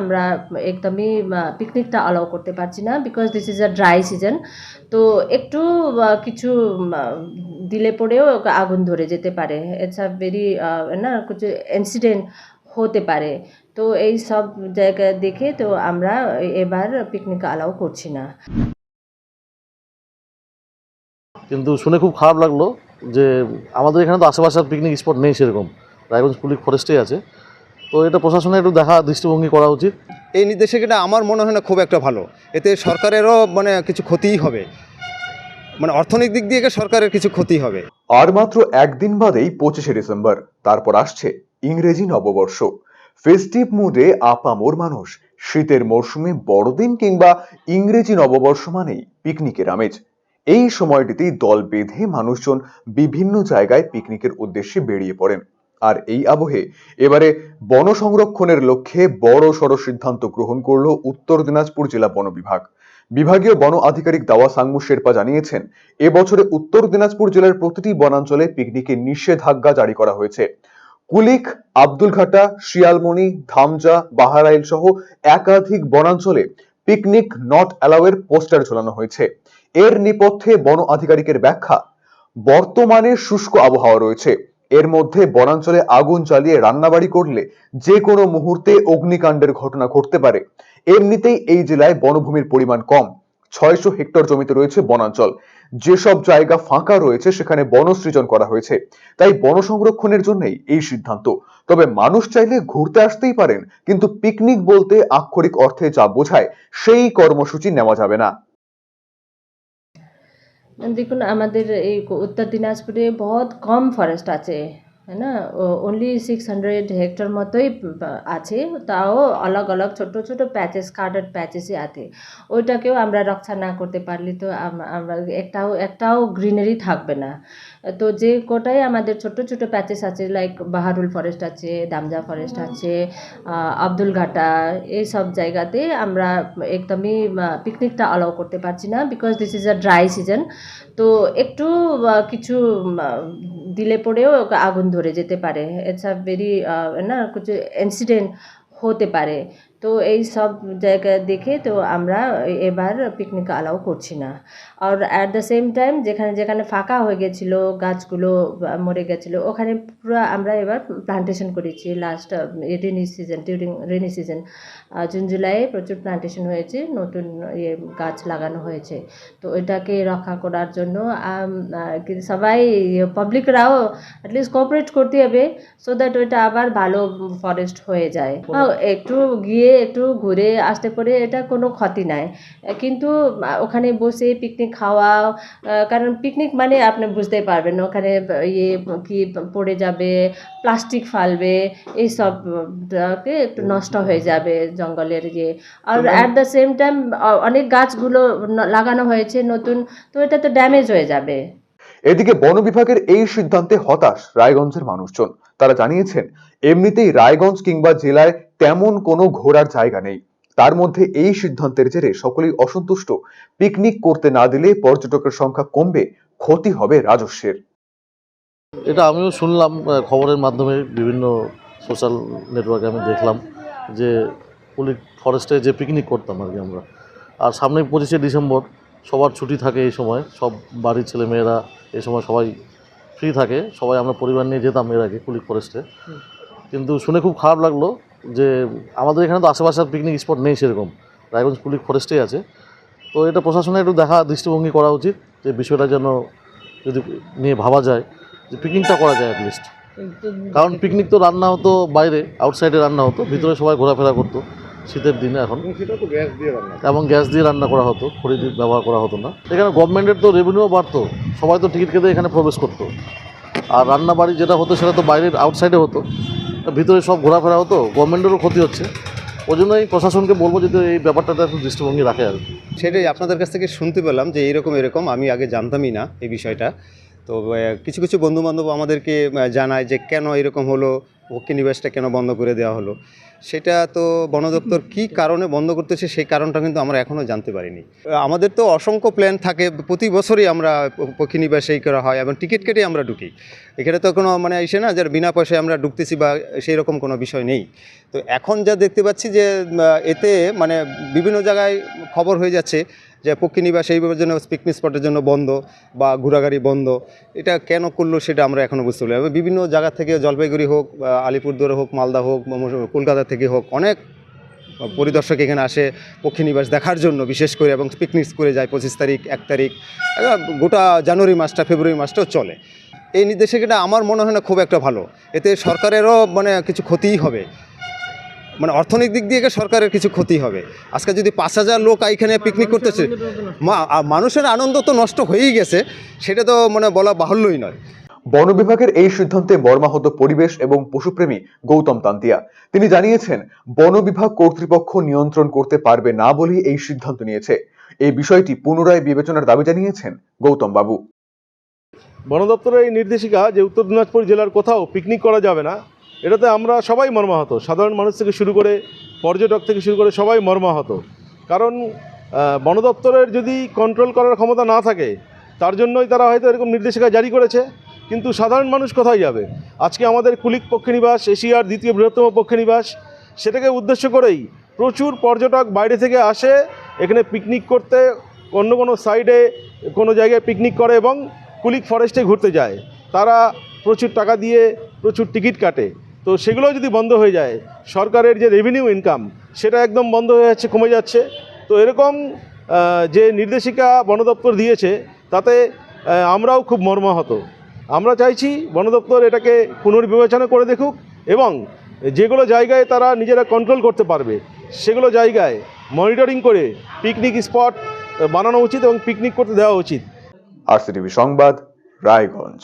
আমরা একদমই পিকনিকটা অ্যালাউ করতে পারছি না because this is a dry season তো একটু কিছু দিলে পরেও আগুন ধরে যেতে পারে। ইটস আ ভেরি না, কিছু ইনসিডেন্ট হতে পারে। তো এই সব জায়গা দেখে তো আমরা এবার পিকনিক অ্যালাউ করছি না। কিন্তু শুনে খুব খারাপ লাগল যে আমাদের এখানে তো আশেপাশে পিকনিক স্পট নেই সেরকম। রায়গঞ্জ পুলিশ ফরেস্টেই আছে। তো এটা প্রশাসনের একটু দেখা দৃষ্টিভঙ্গি করা উচিত। এই নির্দেশিকাটা আমার মনে হয় না খুব একটা ভালো। এতে সরকারেরও মানে কিছু ক্ষতিই হবে। মানে অর্থনৈতিক দিক দিয়ে সরকারের কিছু ক্ষতি হবে। আর মাত্র একদিন বাদেই পঁচিশে ডিসেম্বর তারপর আসছে ইংরেজি নববর্ষ। ফেস্টিভ মুডে আপামোর মানুষ শীতের মরশুমে বড়দিন কিংবা ইংরেজি নববর্ষ মানেই পিকনিকের আমেজ। এই সময়টিতেই দল বেঁধে মানুষজন বিভিন্ন জায়গায় পিকনিকের উদ্দেশ্যে বেরিয়ে পড়েন। আর এই আবহে এবারে বন সংরক্ষণের লক্ষ্যে বড় সড় সিদ্ধান্ত গ্রহণ করল উত্তর দিনাজপুর জেলা বন বিভাগ। বিভাগীয় বন আধিকারিক দাওয়া সাংমু শেরপা জানিয়েছেন এবছরে উত্তর দিনাজপুর জেলার প্রতিটি বনাঞ্চলে পিকনিকের নিষেধাজ্ঞা জারি করা হয়েছে। কুলিক, আব্দুলঘাটা, শিয়ালমণি, ধামজা বাহারাইল সহ একাধিক বনাঞ্চলে পিকনিক নট অ্যালাউয়ের পোস্টার ঝোলানো হয়েছে। এর নেপথ্যে বন আধিকারিকের ব্যাখ্যা, বর্তমানে শুষ্ক আবহাওয়া রয়েছে। এর মধ্যে বনাঞ্চলে আগুন জ্বালিয়ে রান্নাবাড়ি করলে যে কোনো মুহূর্তে অগ্নিকাণ্ডের ঘটনা ঘটতে পারে। এমনিতেই এই জেলায় বনভূমির পরিমাণ কম। ছয়শো হেক্টর জমিতে রয়েছে বনাঞ্চল। যেসব জায়গা ফাঁকা রয়েছে, সেখানে বন সৃজন করা হয়েছে। তাই বন সংরক্ষণের জন্যই এই সিদ্ধান্ত। তবে মানুষ চাইলে ঘুরতে আসতেই পারেন, কিন্তু পিকনিক বলতে আক্ষরিক অর্থে যা বোঝায়, সেই কর্মসূচি নেওয়া যাবে না। দেখুন আমাদের এই উত্তর দিনাজপুরে বহুত কম ফরেস্ট আছে। है ना ओनली सिक्स हंड्रेड हेक्टर মতোই আছে তাও আলাগ আলাগ ছোট ছোট প্যাচেস কার্ডেড প্যাচেসই আছে ওইটাকেও আমরা রক্ষা না করতে পারলে তো আম- আমরা একটাও একটাও গ্রিনারি থাকবে না তো যে কোটাই আমাদের ছোট ছোট প্যাচেস আছে লাইক বাহারুল ফরেস্ট আছে দামজা ফরেস্ট আছে আহ, আব্দুল ঘাটা এই সব জায়গাতে আমরা একদমই পিকনিকটা অ্যালাউ করতে পারছি না because this is a dry season তো একটু আহ, কিছু উম, আহ, দিলে পরেও আগুন ধরে যেতে পারে। ইটস আ ভেরি না কিছু ইনসিডেন্ট হতে পারে। তো এই সব জায়গা দেখে তো আমরা এবার পিকনিক অ্যালাউ করছি না। আর অ্যাট দ্য সেম টাইম যেখানে যেখানে ফাঁকা হয়ে গেছিল গাছগুলো মরে গেছিল ওখানে পুরো আমরা এবার প্লান্টেশন করেছি। Last rainy season during rainy season June জুলাইয়ে প্রচুর প্লান্টেশন হয়েছে নতুন ইয়ে গাছ লাগানো হয়েছে। তো এটাকে রক্ষা করার জন্য সবাই পাবলিকরাও অ্যাটলিস্ট কোঅপারেট করতে হবে সো দ্যাট ওইটা আবার ভালো ফরেস্ট হয়ে যায়। হ্যাঁ, একটু গিয়ে একটু ঘুরে আসতে পারে এটা কোনো ক্ষতি নাই। কিন্তু ওখানে বসে পিকনিক খাওয়া কারণ পিকনিক মানে আপনি বুঝতে পারবেন ওখানে ইয়ে কি পড়ে যাবে প্লাস্টিক ফালবে এইসব টাকে একটু নষ্ট হয়ে যাবে জঙ্গলের ইয়ে। আর অ্যাট দ্য সেম টাইম অনেক গাছগুলো লাগানো হয়েছে নতুন তো এটা তো ড্যামেজ হয়ে যাবে। এদিকে বন বিভাগের এই সিদ্ধান্তে হতাশ রায়গঞ্জের মানুষজন। তারা জানিয়েছেন, এমনিতেই রায়গঞ্জ কিংবা জেলায় তেমন কোনো ঘোরার জায়গা নেই। তার মধ্যে এই সিদ্ধান্তের জেরে সকলেই অসন্তুষ্ট। পিকনিক করতে না দিলে পর্যটকের সংখ্যা কমবে, ক্ষতি হবে রাজস্বের। এটা আমিও শুনলাম খবরের মাধ্যমে বিভিন্ন সোশ্যাল নেটওয়ার্কে আমি দেখলাম যে পুলিশ ফরেস্টে যে পিকনিক করতাম আর কি আমরা। আর সামনে পঁচিশে ডিসেম্বর, সবার ছুটি থাকে এই সময়, সব বাড়ির ছেলে মেয়েরা এই সময় সবাই ফ্রি থাকে, সবাই আমরা পরিবার নিয়ে যেতাম এর আগে কুলিক ফরেস্টে কিন্তু শুনে খুব খারাপ লাগল যে আমাদের এখানে তো আশেপাশে পিকনিক স্পট নেই সেরকম, রায়গঞ্জ কুলিক ফরেস্টেই আছে। তো এটা প্রশাসনে একটু দেখা, দৃষ্টিভঙ্গি করা উচিত যে বিষয়টা যেন যদি নিয়ে ভাবা যায়, যে পিকনিকটা করা যায় অ্যাটলিস্ট কারণ পিকনিক তো রান্না হতো বাইরে আউটসাইডে রান্না হতো, ভিতরে সবাই ঘোরাফেরা করতো। শীতের দিনে এখন। এবং গ্যাস দিয়ে রান্না করা। হতো খড়ি দিয়ে ব্যবহার করা হতো না। এখানে গভর্নমেন্টের তো রেভিনিউ বাড়তো সবাই তো টিকিট কেটে এখানে প্রবেশ করতো। আর রান্না বাড়ি যেটা হতো সেটা তো বাইরের আউটসাইডে হতো। ভিতরে সব ঘোরাফেরা হতো গভর্নমেন্টেরও ক্ষতি হচ্ছে। ওই জন্যই প্রশাসনকে বলব যদি এই ব্যাপারটাতে একটু দৃষ্টিভঙ্গি রাখে আর সেটাই আপনাদের কাছ থেকে শুনতে পেলাম যে এরকম এরকম। আমি আগে জানতামই না এই বিষয়টা। তো কিছু কিছু বন্ধুবান্ধব আমাদেরকে জানায় যে কেন এরকম হলো ভক্তি নিবাসটা কেন বন্ধ করে দেওয়া হলো। সেটা তো বন দপ্তর কী কারণে বন্ধ করতেছে সেই কারণটা কিন্তু আমরা এখনও জানতে পারিনি। আমাদের তো অসংখ্য প্ল্যান থাকে, প্রতি বছরই আমরা পক্ষী নিবাস এই করা হয় এবং টিকিট কেটে আমরা ঢুকি। এখানে তো কোনো মানে এসে না যে বিনা পয়সায় আমরা ঢুকতেছি বা সেই রকম কোনো বিষয় নেই। তো এখন যা দেখতে পাচ্ছি যে এতে মানে বিভিন্ন জায়গায় খবর হয়ে যাচ্ছে যে পক্ষী নিবাস এইভাবে জন্য পিকনিক স্পটের জন্য বন্ধ বা ঘোরাগাড়ি বন্ধ। এটা কেন করল সেটা আমরা এখনও বুঝতে পারি বিভিন্ন জায়গা থেকে জলপাইগুড়ি হোক আলিপুরদুয়ার হোক, মালদা হোক কলকাতা হোক, অনেক পরিদর্শক এখানে আসে পক্ষী নিবাস দেখার জন্য, বিশেষ করে এবং পিকনিক করে যায় পঁচিশ তারিখ, এক তারিখ গোটা জানুয়ারি মাসটা, ফেব্রুয়ারি মাসটাও চলে। এই নির্দেশিকাটা আমার মনে হয় না খুব একটা ভালো। এতে সরকারেরও মানে কিছু ক্ষতিই হবে। মানে অর্থনৈতিক দিক দিয়ে সরকারের কিছু ক্ষতি হবে। আজকে যদি পাঁচ হাজার লোক এখানে পিকনিক করতেছে মানুষের আনন্দ তো নষ্ট হয়েই গেছে, সেটা তো মানে বলা বাহুল্যই নয়। বন বিভাগের এই সিদ্ধান্তে মর্মাহত পরিবেশ এবং পশুপ্রেমী গৌতম তান্তিয়া। তিনি জানিয়েছেন, বন বিভাগ কর্তৃপক্ষ নিয়ন্ত্রণ করতে পারবে না বলেই এই সিদ্ধান্ত নিয়েছে। এই বিষয়টি পুনরায় বিবেচনার দাবি জানিয়েছেন গৌতম বাবু। বন দপ্তরের এই নির্দেশিকা যে উত্তর দিনাজপুর জেলার কোথাও পিকনিক করা যাবে না, এটাতে আমরা সবাই মর্মাহত। সাধারণ মানুষ থেকে শুরু করে পর্যটক থেকে শুরু করে সবাই মর্মাহত। কারণ বন দপ্তরের যদি কন্ট্রোল করার ক্ষমতা না থাকে, তার জন্যই তারা হয়তো এরকম নির্দেশিকা জারি করেছে। কিন্তু সাধারণ মানুষ কোথায় যাবে? আজকে আমাদের কুলিক পক্ষীনিবাস এশিয়ার দ্বিতীয় বৃহত্তম পক্ষীনিবাস সেটাকে উদ্দেশ্য করেই প্রচুর পর্যটক বাইরে থেকে আসে, এখানে পিকনিক করতে, অন্য কোনো সাইডে কোনো জায়গায় পিকনিক করে এবং কুলিক ফরেস্টে ঘুরতে যায়। তারা প্রচুর টাকা দিয়ে প্রচুর টিকিট কাটে। তো সেগুলো যদি বন্ধ হয়ে যায়, সরকারের যে রেভিনিউ ইনকাম সেটা একদম বন্ধ হয়ে যাচ্ছে, কমে যাচ্ছে। তো এরকম যে নির্দেশিকা বন দপ্তর দিয়েছে, তাতে আমরাও খুব মর্মাহত। আমরা চাইছি বন দপ্তর এটাকে পুনর্বিবেচনা করে দেখুক এবং যেগুলো জায়গায় তারা নিজেরা কন্ট্রোল করতে পারবে, সেগুলো জায়গায় মনিটরিং করে পিকনিক স্পট বানানো উচিত এবং পিকনিক করতে দেওয়া উচিত। আর সংবাদ, রায়গঞ্জ।